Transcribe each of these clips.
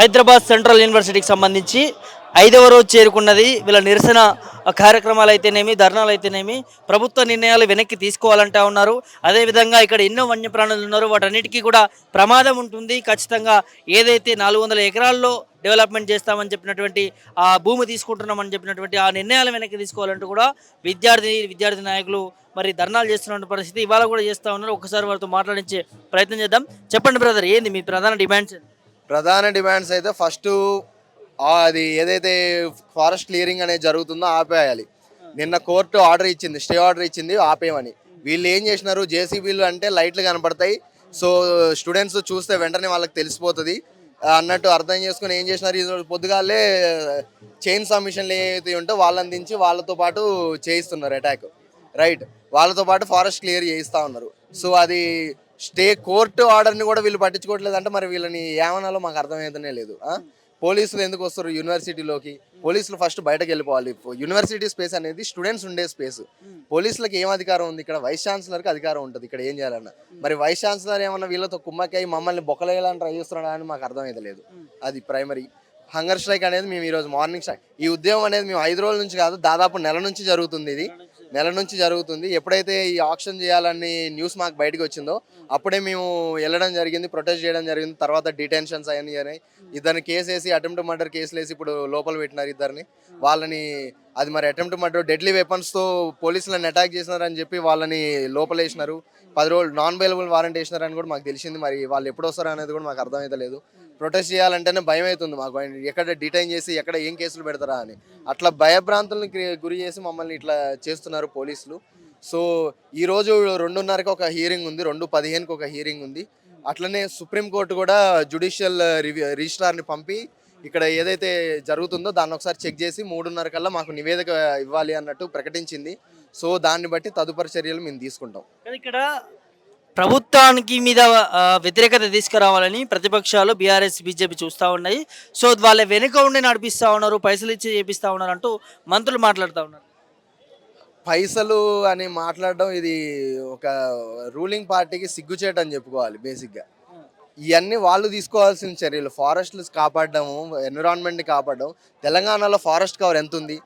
Hyderabad central యూనివర్సిటీకి సంబంధించి ఐదవ రోజు చేరుకున్నది. వీళ్ళ నిరసన కార్యక్రమాలు అయితేనేమి ధర్నాలు అయితేనేమి ప్రభుత్వ నిర్ణయాలు వెనక్కి తీసుకోవాలంటా ఉన్నారు. అదేవిధంగా ఇక్కడ ఎన్నో వన్యప్రాణులు ఉన్నారు వాటన్నిటికీ కూడా ప్రమాదం ఉంటుంది. ఖచ్చితంగా ఏదైతే నాలుగు వందల ఎకరాల్లో డెవలప్మెంట్ చేస్తామని చెప్పినటువంటి ఆ భూమి తీసుకుంటున్నామని చెప్పినటువంటి ఆ నిర్ణయాలు వెనక్కి తీసుకోవాలంటూ కూడా విద్యార్థి విద్యార్థి నాయకులు మరి ధర్నాలు చేస్తున్న పరిస్థితి ఇవాళ కూడా చేస్తూ ఉన్నారు. ఒకసారి వారితో మాట్లాడించే ప్రయత్నం చేద్దాం. చెప్పండి బ్రదర్ ఏంది మీ ప్రధాన డిమాండ్స్? ప్రధాన డిమాండ్స్ అయితే ఫస్ట్ అది ఏదైతే ఫారెస్ట్ క్లియరింగ్ అనేది జరుగుతుందో ఆపేయాలి. నిన్న కోర్టు ఆర్డర్ ఇచ్చింది స్టే ఆర్డర్ ఇచ్చింది ఆపేయమని. వీళ్ళు ఏం చేసినారు జేసీబీలు అంటే లైట్లు కనపడతాయి సో స్టూడెంట్స్ చూస్తే వెంటనే వాళ్ళకి తెలిసిపోతుంది. అన్నట్టు అర్థం చేసుకుని ఏం చేసినారు ఈ పొద్దుగాలే చైన్ సబ్మిషన్లు ఏవైతే ఉంటే వాళ్ళని దించి వాళ్ళతో పాటు చేయిస్తున్నారు అటాక్. రైట్. వాళ్ళతో పాటు ఫారెస్ట్ క్లియర్ చేయిస్తా ఉన్నారు. సో అది స్టే కోర్టు ఆర్డర్ని కూడా వీళ్ళు పట్టించుకోవట్లేదు అంటే మరి వీళ్ళని ఏమనాలో మాకు అర్థమవుతూనే లేదు పోలీసులు ఎందుకు వస్తారు యూనివర్సిటీలోకి పోలీసులు ఫస్ట్ బయటకు వెళ్ళిపోవాలి. యూనివర్సిటీ స్పేస్ అనేది స్టూడెంట్స్ ఉండే స్పేస్ పోలీసులకు ఏం అధికారం ఉంది? ఇక్కడ వైస్ ఛాన్సలర్కి అధికారం ఉంటుంది. ఇక్కడ ఏం చేయాలన్న. మరి వైస్ ఛాన్సలర్ ఏమన్నా వీళ్ళతో కుమ్మక్కై మమ్మల్ని బొక్కలేయాలని ట్రై చేస్తున్నాడా అని మాకు అర్థమైతే లేదు. అది ప్రైమరీ హంగర్ స్ట్రైక్ అనేది మేము ఈరోజు మార్నింగ్ స్ట్రైక్ ఈ ఉద్యమం అనేది మేము ఐదు రోజుల నుంచి కాదు దాదాపు నెల నుంచి జరుగుతుంది ఇది. నెల నుంచి జరుగుతుంది. ఎప్పుడైతే ఈ ఆప్షన్ చేయాలని న్యూస్ మాకు బయటకు వచ్చిందో అప్పుడే మేము వెళ్ళడం జరిగింది ప్రొటెస్ట్ చేయడం జరిగింది. తర్వాత డిటెన్షన్స్ అవన్నీ అయినాయి ఇద్దరిని కేసు వేసి అటెంప్ట్ మర్డర్ కేసులు వేసి ఇప్పుడు లోపల పెట్టినారు ఇద్దరిని. వాళ్ళని అది మరి అటెంప్ట్ మర్డర్ డెడ్లీ వెపన్స్తో పోలీసులను అటాక్ చేసినారని చెప్పి వాళ్ళని లోపల వేసినారు పది రోజులు నాన్ అవైలబుల్ వారెంట్ వేసినారని కూడా మాకు తెలిసింది. మరి వాళ్ళు ఎప్పుడు వస్తారు అనేది కూడా మాకు అర్థమైతే లేదు. ప్రొటెస్ట్ చేయాలంటేనే భయం అవుతుంది మాకు. ఎక్కడ డిటైన్ చేసి ఎక్కడ ఏం కేసులు పెడతారా అని. అట్లా భయభ్రాంతులను గురి చేసి మమ్మల్ని ఇట్లా చేస్తున్నారు పోలీసులు. సో ఈ రోజు ఒక హీరింగ్ ఉంది. రెండు పదిహేనుకి ఒక హీరింగ్ ఉంది. అట్లనే సుప్రీంకోర్టు కూడా జుడిషియల్ రివ్యూ రిజిస్ట్రార్ని పంపి ఇక్కడ ఏదైతే జరుగుతుందో దాన్ని ఒకసారి చెక్ చేసి మూడున్నర కల్లా మాకు నివేదిక ఇవ్వాలి అన్నట్టు ప్రకటించింది. సో దాన్ని బట్టి తదుపరి చర్యలు మేము తీసుకుంటాం. కానీ ఇక్కడ ప్రభుత్వానికి మీద వ్యతిరేకత తీసుకురావాలని ప్రతిపక్షాలు బీఆర్ఎస్ బీజేపీ చూస్తూ ఉన్నాయి. సో వాళ్ళ వెనుక ఉండి నడిపిస్తూ ఉన్నారు పైసలు ఇచ్చి చేపిస్తూ ఉన్నారు అంటూ మంత్రులు మాట్లాడుతూ ఉన్నారు. పైసలు అని మాట్లాడడం ఇది ఒక రూలింగ్ పార్టీకి సిగ్గుచేట అని చెప్పుకోవాలి బేసిక్గా. ఇవన్నీ వాళ్ళు తీసుకోవాల్సిన చర్యలు. ఫారెస్ట్లు కాపాడడము ఎన్విరాన్మెంట్ని కాపాడడం. తెలంగాణలో ఫారెస్ట్ కవర్ ఎంత ఉంది?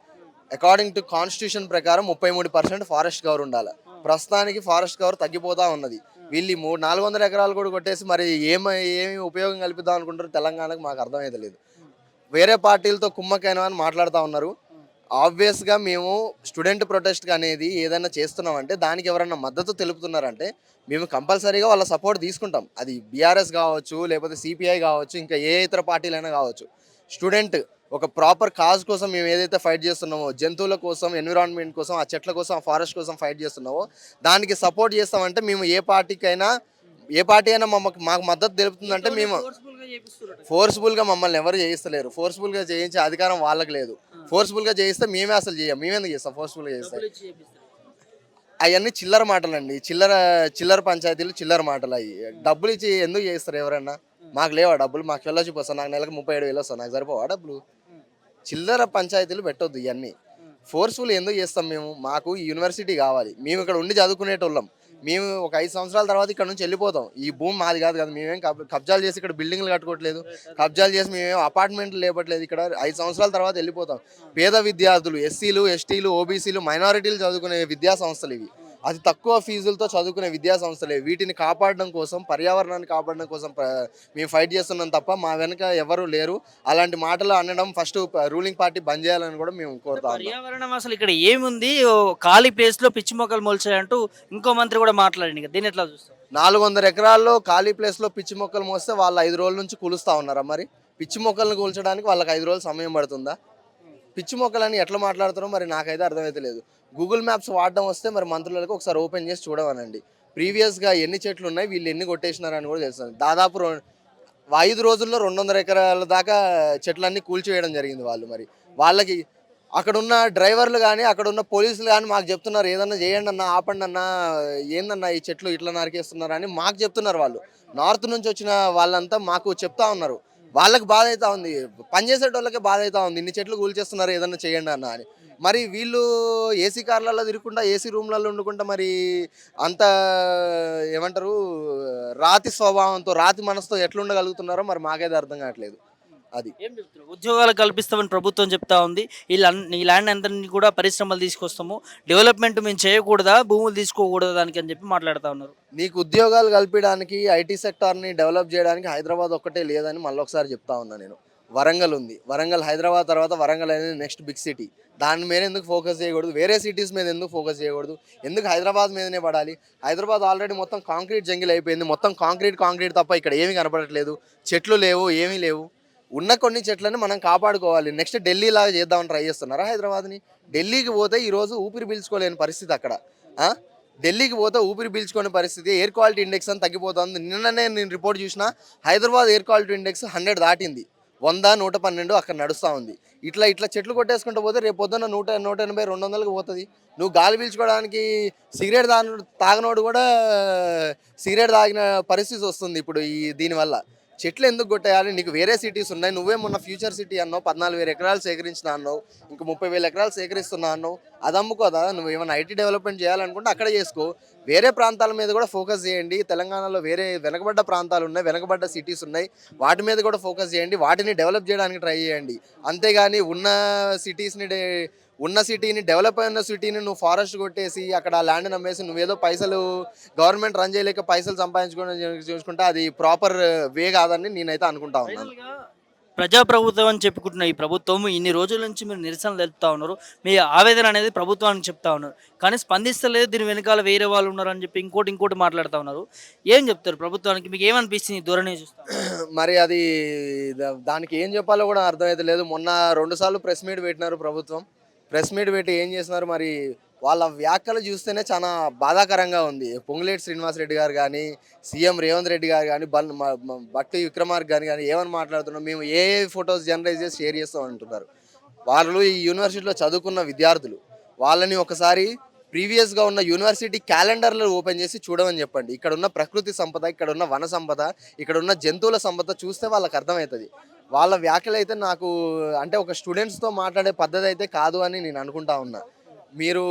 అకార్డింగ్ టు కాన్స్టిట్యూషన్ ప్రకారం ముప్పై మూడు పర్సెంట్ ఫారెస్ట్ కవర్ ఉండాలి. ప్రస్తుతానికి ఫారెస్ట్ కవర్ తగ్గిపోతా ఉన్నది. వీళ్ళు మూడు నాలుగు వందల ఎకరాలు కూడా కొట్టేసి మరి ఏమి ఏమి ఉపయోగం కల్పిద్దాం అనుకుంటారు తెలంగాణకు మాకు అర్థమైతే లేదు. వేరే పార్టీలతో కుమ్మకైనా అని మాట్లాడుతూ ఉన్నారు. ఆబ్వియస్గా మేము స్టూడెంట్ ప్రొటెస్ట్ అనేది ఏదైనా చేస్తున్నామంటే దానికి ఎవరైనా మద్దతు తెలుపుతున్నారంటే మేము కంపల్సరీగా వాళ్ళ సపోర్ట్ తీసుకుంటాం. అది బీఆర్ఎస్ కావచ్చు లేకపోతే సిపిఐ కావచ్చు ఇంకా ఏ ఇతర పార్టీలైనా కావచ్చు. స్టూడెంట్ ఒక ప్రాపర్ కాజ్ కోసం మేము ఏదైతే ఫైట్ చేస్తున్నామో జంతువుల కోసం ఎన్విరాన్మెంట్ కోసం ఆ చెట్ల కోసం ఆ ఫారెస్ట్ కోసం ఫైట్ చేస్తున్నామో దానికి సపోర్ట్ చేస్తామంటే మేము ఏ పార్టీకైనా ఏ పార్టీ అయినా మమ్మకు మాకు మద్దతు తెలుపుతుందంటే మేము ఫోర్స్ఫుల్గా మమ్మల్ని ఎవరు చేయిస్తలేరు. ఫోర్స్ఫుల్గా చేయించే అధికారం వాళ్ళకి లేదు. ఫోర్స్ఫుల్గా చేయిస్తే మేమే అసలు చేయం. మేమెందుకు చేస్తాం? ఫోర్స్ఫుల్గా చేస్తే. అవన్నీ చిల్లర మాటలండి. చిల్లర చిల్లర పంచాయతీలు చిల్లర మాటలు అవి డబ్బులు ఇచ్చి ఎందుకు చేస్తారు ఎవరన్నా? మాకు లేవా డబ్బులు? మాకు వెళ్ళొచ్చి వస్తాను నాకు నెలకు ముప్పై ఏడు వేలు వస్తాను నాకు సరిపోవా డబ్బులు? చిల్లర పంచాయతీలు పెట్టొద్దు ఇవన్నీ. ఫోర్స్ఫుల్ ఎందుకు చేస్తాం మేము? మాకు యూనివర్సిటీ కావాలి. మేము ఇక్కడ ఉండి చదువుకునేటోళ్ళం. మేము ఒక ఐదు సంవత్సరాల తర్వాత ఇక్కడ నుంచి వెళ్ళిపోతాం. ఈ భూమి మాది కాదు కదా మేమేం కబ్- కబ్జాలు చేసి ఇక్కడ బిల్డింగ్లు కట్టుకోవట్లేదు. కబ్జాలు చేసి మేమేం అపార్ట్మెంట్లు లేపట్లేదు. ఇక్కడ ఐదు సంవత్సరాల తర్వాత వెళ్ళిపోతాం. పేద విద్యార్థులు ఎస్సీలు ఎస్టీలు ఓబీసీలు మైనారిటీలు చదువుకునే విద్యా సంస్థలు ఇవి. అతి తక్కువ ఫీజులతో చదువుకునే విద్యా సంస్థలే. వీటిని కాపాడడం కోసం పర్యావరణాన్ని కాపాడడం కోసం మేము ఫైట్ చేస్తున్నాం తప్ప మా వెనక ఎవరు లేరు. అలాంటి మాటలు అనడం ఫస్ట్ రూలింగ్ పార్టీ బంద్ చేయాలని కూడా మేము కోరుతా పర్యావరణం అసలు ఇక్కడ ఏముంది? ఖాళీ ప్లేస్లో పిచ్చి మొక్కలు మొలిచాయంటూ ఇంకో మంత్రి కూడా మాట్లాడింది. దీన్ని ఎట్లా చూస్తాం నాలుగు వందల ఎకరాల్లో ఖాళీ ప్లేస్లో పిచ్చి మొక్కలు మోస్తే వాళ్ళు ఐదు రోజుల నుంచి కూలుస్తా ఉన్నారా మరి? పిచ్చి మొక్కలను కూల్చడానికి వాళ్ళకి ఐదు రోజులు సమయం పడుతుందా? పిచ్చి మొక్కలని ఎట్లా మాట్లాడుతారో మరి నాకైతే అర్థమైతలేదు గూగుల్ మ్యాప్స్ వాడడం వస్తే మరి మంత్రులకు ఒకసారి ఓపెన్ చేసి చూడమనండి. ప్రీవియస్గా ఎన్ని చెట్లు ఉన్నాయి వీళ్ళు ఎన్ని కొట్టేసినారని కూడా తెలుస్తుంది దాదాపు ఐదు రోజుల్లో రెండు వందల ఎకరాల దాకా చెట్లన్నీ కూల్చివేయడం జరిగింది వాళ్ళు మరి. వాళ్ళకి అక్కడ ఉన్న డ్రైవర్లు కానీ అక్కడ ఉన్న పోలీసులు కానీ మాకు చెప్తున్నారు ఏదన్నా చేయండి అన్న ఆపండి అన్న ఏందన్నా ఈ చెట్లు ఇట్లా నరికేస్తున్నారు అని మాకు చెప్తున్నారు వాళ్ళు. నార్త్ నుంచి వచ్చిన వాళ్ళంతా మాకు చెప్తా ఉన్నారు. వాళ్ళకి బాధ అవుతా ఉంది. పనిచేసేటోళ్ళకే బాధ అవుతా ఉంది. ఇన్ని చెట్లు కూల్చేస్తున్నారు ఏదన్నా చేయండి అన్న అని. మరి వీళ్ళు ఏసీ కార్లలో తిరగకుండా ఏసీ రూమ్లలో ఉండకుండా మరి అంత ఏమంటారు రాతి స్వభావంతో రాతి మనసుతో ఎట్లుండగలుగుతున్నారో మరి మాకైతే అర్థం కావట్లేదు. అది. ఏం చెప్తున్నారు? ఉద్యోగాలు కల్పిస్తామని ప్రభుత్వం చెప్తా ఉంది. ల్యాండ్ ఈ ల్యాండ్ అంతని కూడా పరిశ్రమలు తీసుకొస్తాము. డెవలప్మెంట్ మేము చేయకూడదా? భూములు తీసుకోకూడదా దానికి అని చెప్పి మాట్లాడుతూ ఉన్నారు. నీకు ఉద్యోగాలు కల్పించడానికి ఐటీ సెక్టార్ని డెవలప్ చేయడానికి హైదరాబాద్ ఒక్కటే లేదని మళ్ళీ ఒకసారి చెప్తా ఉన్నా నేను. వరంగల్ ఉంది. వరంగల్ హైదరాబాద్ తర్వాత వరంగల్ అనేది నెక్స్ట్ బిగ్ సిటీ దాని మీద ఎందుకు ఫోకస్ చేయకూడదు? వేరే సిటీస్ మీద ఎందుకు ఫోకస్ చేయకూడదు? ఎందుకు హైదరాబాద్ మీదనే పడాలి? హైదరాబాద్ ఆల్రెడీ మొత్తం కాంక్రీట్ జంగిల్ అయిపోయింది. మొత్తం కాంక్రీట్ కాంక్రీట్ తప్ప ఇక్కడ ఏమీ కనపడట్లేదు. చెట్లు లేవు ఏమీ లేవు. ఉన్న కొన్ని చెట్లను మనం కాపాడుకోవాలి. నెక్స్ట్ ఢిల్లీ లాగా చేద్దామని ట్రై చేస్తున్నారా హైదరాబాద్ని? ఢిల్లీకి పోతే ఈరోజు ఊపిరి పీల్చుకోలేని పరిస్థితి అక్కడ. ఢిల్లీకి పోతే ఊపిరి పీల్చుకునే పరిస్థితి. ఎయిర్ క్వాలిటీ ఇండెక్స్ అని తగ్గిపోతుంది. నిన్ననే నేను రిపోర్ట్ చూసిన Hyderabad air quality index hundred దాటింది. వంద నూట పన్నెండు అక్కడ నడుస్తూ ఉంది. ఇట్లా ఇట్లా చెట్లు కొట్టేసుకుంటూ పోతే రేపు పొద్దున్న నూట నూట ఎనభై రెండు వందలకు పోతుంది. నువ్వు గాలి పీల్చుకోవడానికి సిగరెట్ తాగినోడు తాగనోడు కూడా సిగరెట్ తాగిన పరిస్థితి వస్తుంది ఇప్పుడు ఈ దీనివల్ల. చెట్లు ఎందుకు కొట్టేయాలి? నీకు వేరే సిటీస్ ఉన్నాయి నువ్వే మొన్న ఫ్యూచర్ సిటీ అన్నావు పద్నాలుగు వేల ఎకరాలు సేకరించిన అన్నావు ఇంక ముప్పై వేల ఎకరాలు సేకరిస్తున్నా అన్నావు. అది అమ్ముకోదా నువ్వు ఏమైనా ఐటీ డెవలప్మెంట్ చేయాలనుకుంటే అక్కడ చేసుకో. వేరే ప్రాంతాల మీద కూడా ఫోకస్ చేయండి. తెలంగాణలో వేరే వెనకబడ్డ ప్రాంతాలు ఉన్నాయి వెనకబడ్డ సిటీస్ ఉన్నాయి. వాటి మీద కూడా ఫోకస్ చేయండి. వాటిని డెవలప్ చేయడానికి ట్రై చేయండి. అంతేగాని ఉన్న సిటీస్ని ఉన్న సిటీని డెవలప్ అయిన సిటీని నువ్వు ఫారెస్ట్ కొట్టేసి అక్కడ ల్యాండ్ నమ్మేసి నువ్వేదో పైసలు గవర్నమెంట్ రన్ చేయలేక పైసలు సంపాదించుకోవడం చూసుకుంటే అది ప్రాపర్ వే కాదని నేనైతే అనుకుంటా ఉన్నాను. ప్రజాప్రభుత్వం అని చెప్పుకుంటున్న ఈ ప్రభుత్వం ఇన్ని రోజుల నుంచి మీరు నిరసన తెలుపుతా ఉన్నారు. మీ ఆవేదన అనేది ప్రభుత్వానికి చెప్తా ఉన్నారు. కానీ స్పందిస్తలేదు దీని వెనకాల వేరే వాళ్ళు ఉన్నారు అని చెప్పి ఇంకోటి ఇంకోటి మాట్లాడుతూ ఉన్నారు. ఏం చెప్తారు ప్రభుత్వానికి? మీకు ఏమనిపిస్తుంది ధోరణి చూస్తా మరి అది దానికి ఏం చెప్పాలో కూడా అర్థమైతే లేదు. మొన్న రెండు సార్లు ప్రెస్ మీట్ పెట్టినారు ప్రభుత్వం. ప్రెస్ మీట్ పెట్టి ఏం చేస్తున్నారు మరి? వాళ్ళ వ్యాఖ్యలు చూస్తేనే చాలా బాధాకరంగా ఉంది. పొంగులేటి శ్రీనివాసరెడ్డి గారు కానీ సీఎం రేవంత్ రెడ్డి గారు కానీ బల్ మ- బట్టి విక్రమార్క గారు కానీ ఏమని మాట్లాడుతున్నాం మేము ఏ ఫొటోస్ జనరైజ్ చేసి షేర్ చేస్తాం అంటున్నారు. వాళ్ళు ఈ యూనివర్సిటీలో చదువుకున్న విద్యార్థులు వాళ్ళని ఒకసారి ప్రీవియస్గా ఉన్న యూనివర్సిటీ క్యాలెండర్లు ఓపెన్ చేసి చూడమని చెప్పండి. ఇక్కడ ఉన్న ప్రకృతి సంపద ఇక్కడ ఉన్న వన సంపద ఇక్కడ ఉన్న జంతువుల సంపద చూస్తే వాళ్ళకి అర్థమవుతుంది వాళ్ళ వ్యాఖ్యలు అయితే నాకు అంటే ఒక స్టూడెంట్స్తో మాట్లాడే పద్ధతి అయితే కాదు అని నేను అనుకుంటా ఉన్నా. మీరు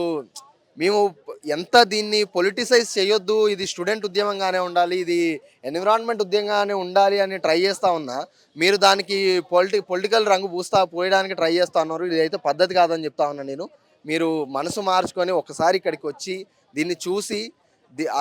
మేము ఎంత దీన్ని పొలిటిసైజ్ చేయొద్దు ఇది స్టూడెంట్ ఉద్యమంగానే ఉండాలి ఇది ఎన్విరాన్మెంట్ ఉద్యమంగానే ఉండాలి అని ట్రై చేస్తూ ఉన్నా మీరు దానికి పొలిటి పొలిటికల్ రంగు పూస్తా పోయడానికి ట్రై చేస్తా ఉన్నారు ఇది అయితే పద్ధతి కాదని చెప్తా ఉన్నా నేను. మీరు మనసు మార్చుకొని ఒకసారి ఇక్కడికి వచ్చి దీన్ని చూసి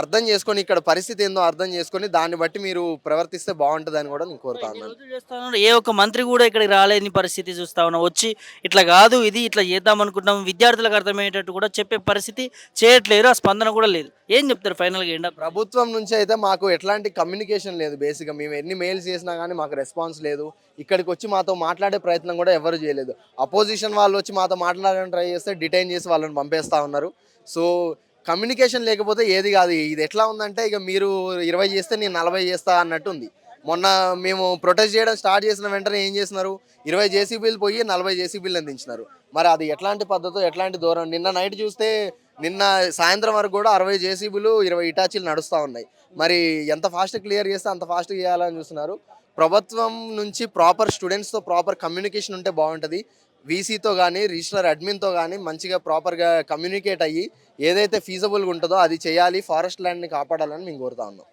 అర్థం చేసుకొని ఇక్కడ పరిస్థితి ఏందో అర్థం చేసుకొని దాన్ని బట్టి మీరు ప్రవర్తిస్తే బాగుంటుందని కూడా నేను కోరుతా ఇన్ని ఉన్నాను. రోజులు చేస్తా ఉన్నారు. ఏ ఒక్క మంత్రి కూడా ఇక్కడికి రాలేని పరిస్థితి చూస్తా ఉన్నాం వచ్చి ఇట్లా కాదు ఇది ఇట్లా చేద్దాం అనుకుంటున్నాం. విద్యార్థులకు అర్థమయ్యేటట్టు కూడా చెప్పే పరిస్థితి చేయట్లేరు ఆ స్పందన కూడా లేదు. ఏం చెప్తారు ఫైనల్గా ఎండ ప్రభుత్వం నుంచి అయితే మాకు ఎట్లాంటి కమ్యూనికేషన్ లేదు బేసిక్గా మేము ఎన్ని మెయిల్స్ చేసినా కానీ మాకు రెస్పాన్స్ లేదు. ఇక్కడికి వచ్చి మాతో మాట్లాడే ప్రయత్నం కూడా ఎవరు చేయలేదు. అపోజిషన్ వాళ్ళు వచ్చి మాతో మాట్లాడడానికి ట్రై చేస్తే డిటైన్ చేసి వాళ్ళని పంపేస్తా ఉన్నారు. సో కమ్యూనికేషన్ లేకపోతే ఏది కాదు. ఇది ఎట్లా ఉందంటే ఇక మీరు ఇరవై చేస్తే నేను నలభై చేస్తా అన్నట్టు ఉంది మొన్న మేము ప్రొటెస్ట్ చేయడం స్టార్ట్ చేసిన వెంటనే ఏం చేస్తున్నారు ఇరవై జేసీబీలు పోయి నలభై జేసీబీలు అందించినారు మరి అది ఎట్లాంటి పద్ధతి ఎట్లాంటి దూరం నిన్న నైట్ చూస్తే నిన్న సాయంత్రం వరకు కూడా అరవై జేసీబీలు ఇరవై ఇటాచీలు నడుస్తూ ఉన్నాయి. మరి ఎంత ఫాస్ట్ క్లియర్ చేస్తే అంత ఫాస్ట్ చేయాలని చూస్తున్నారు. ప్రభుత్వం నుంచి ప్రాపర్ స్టూడెంట్స్తో ప్రాపర్ కమ్యూనికేషన్ ఉంటే బాగుంటుంది. వీసీతో కానీ రిజిస్టర్ అడ్మిన్తో కానీ మంచిగా ప్రాపర్గా కమ్యూనికేట్ అయ్యి ఏదైతే ఫీజబుల్గా ఉంటుందో అది చేయాలి ఫారెస్ట్ ల్యాండ్ని కాపాడాలని మేము కోరుతా ఉన్నాం.